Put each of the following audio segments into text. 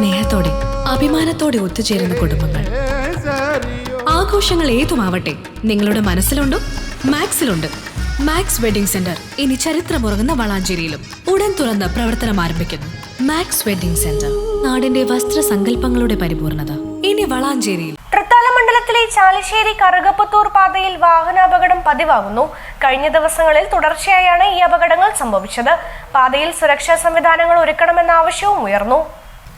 സ്നേഹത്തോടെ അഭിമാനത്തോടെ ഒത്തുചേരുന്ന കുടുംബങ്ങൾ. ആഘോഷങ്ങൾ ഏതുമാവട്ടെ നിങ്ങളുടെ മനസ്സിലുണ്ടോ മാക്സിലുണ്ട്. മാക്സ് വെഡിംഗ് സെന്റർ ഇനി ചരിത്രമുറങ്ങുന്ന വളാഞ്ചേരിയിലും ഉടൻ തുറന്ന് പ്രവർത്തനം ആരംഭിക്കുന്നു. മാക്സ് വെഡിംഗ് സെന്റർ നാടിന്റെ വസ്ത്രസങ്കല്പങ്ങളുടെ പരിപൂർണത. ഇനി വളാഞ്ചേരിയിൽ. തൃത്താല മണ്ഡലത്തിലെ ചാലിശ്ശേരി കറുകപ്പത്തൂർ പാതയിൽ വാഹനാപകടം പതിവാകുന്നു. കഴിഞ്ഞ ദിവസങ്ങളിൽ തുടർച്ചയായാണ് ഈ അപകടങ്ങൾ സംഭവിച്ചത്. പാതയിൽ സുരക്ഷാ സംവിധാനങ്ങൾ ഒരുക്കണമെന്ന ആവശ്യവും ഉയർന്നു.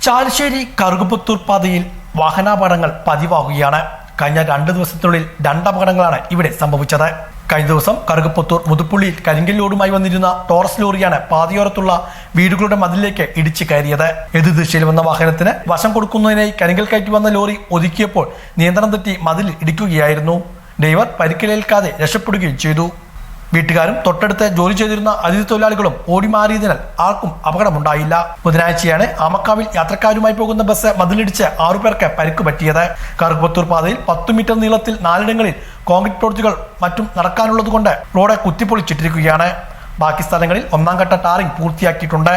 ചാലശ്ശേരി കറുകുപുത്തൂർ പാതയിൽ വാഹനാപകടങ്ങൾ പതിവാകുകയാണ്. കഴിഞ്ഞ രണ്ട് ദിവസത്തിനുള്ളിൽ രണ്ട് അപകടങ്ങളാണ് ഇവിടെ സംഭവിച്ചത്. കഴിഞ്ഞ ദിവസം കറുകുപുത്തൂർ മുതുപ്പുള്ളിയിൽ കരിങ്കൽ ലോഡുമായി വന്നിരുന്ന ടോറസ് ലോറിയാണ് പാതയോരത്തുള്ള വീടുകളുടെ മതിലേക്ക് ഇടിച്ചു കയറിയത്. എതിർ ദിശയിൽ വന്ന വാഹനത്തിന് വശം കൊടുക്കുന്നതിനായി കരിങ്കൽ കയറ്റി വന്ന ലോറി ഒതുക്കിയപ്പോൾ നിയന്ത്രണം തെറ്റി മതിൽ ഇടിക്കുകയായിരുന്നു. ഡ്രൈവർ പരിക്കിലേൽക്കാതെ രക്ഷപ്പെടുകയും ചെയ്തു. വീട്ടുകാരും തൊട്ടടുത്ത് ജോലി ചെയ്തിരുന്ന അതിഥി തൊഴിലാളികളും ഓടിമാറിയതിനാൽ ആർക്കും അപകടമുണ്ടായില്ല. ബുധനാഴ്ചയാണ് ആമക്കാവിൽ യാത്രക്കാരുമായി പോകുന്ന ബസ് മതിലിടിച്ച് ആറുപേർക്ക് പരിക്ക് പറ്റിയത്. കറുപ്പത്തൂർ പാതയിൽ പത്ത് മീറ്റർ നീളത്തിൽ നാലിടങ്ങളിൽ കോൺക്രീറ്റ് പ്രവൃത്തികൾ മറ്റും നടക്കാനുള്ളതുകൊണ്ട് റോഡ് കുത്തിപ്പൊളിച്ചിട്ടിരിക്കുകയാണ്. ബാക്കി സ്ഥലങ്ങളിൽ ഒന്നാം ഘട്ട ടാറിംഗ് പൂർത്തിയാക്കിയിട്ടുണ്ട്.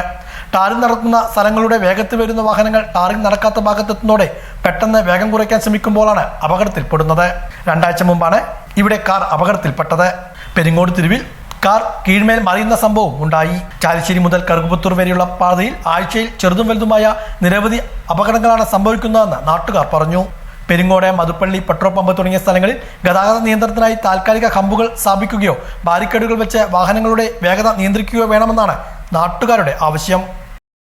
ടാറിംഗ് നടത്തുന്ന സ്ഥലങ്ങളുടെ വേഗത്തിൽ വരുന്ന വാഹനങ്ങൾ ടാറിംഗ് നടക്കാത്ത ഭാഗത്തെത്തുന്നതോടെ പെട്ടെന്ന് വേഗം കുറയ്ക്കാൻ ശ്രമിക്കുമ്പോഴാണ് അപകടത്തിൽപ്പെടുന്നത്. രണ്ടാഴ്ച മുമ്പാണ് ഇവിടെ കാർ അപകടത്തിൽപ്പെട്ടത്. പെരിങ്ങോട് തിരുവിൽ കാർ കീഴ്മേൽ മറിയുന്ന സംഭവം ഉണ്ടായി. ചാലിശ്ശേരി മുതൽ കറുകുപുത്തൂർ വരെയുള്ള പാതയിൽ ആഴ്ചയിൽ ചെറുതും വലുതുമായ നിരവധി അപകടങ്ങളാണ് സംഭവിക്കുന്നതെന്ന് നാട്ടുകാർ പറഞ്ഞു. പെരിങ്ങോട് മതുപ്പള്ളി പെട്രോൾ പമ്പ് തുടങ്ങിയ സ്ഥലങ്ങളിൽ ഗതാഗത നിയന്ത്രണത്തിനായി താൽക്കാലിക ഹമ്പുകൾ സ്ഥാപിക്കുകയോ ബാരിക്കേഡുകൾ വെച്ച് വാഹനങ്ങളുടെ വേഗത നിയന്ത്രിക്കുകയോ വേണമെന്നാണ് നാട്ടുകാരുടെ ആവശ്യം.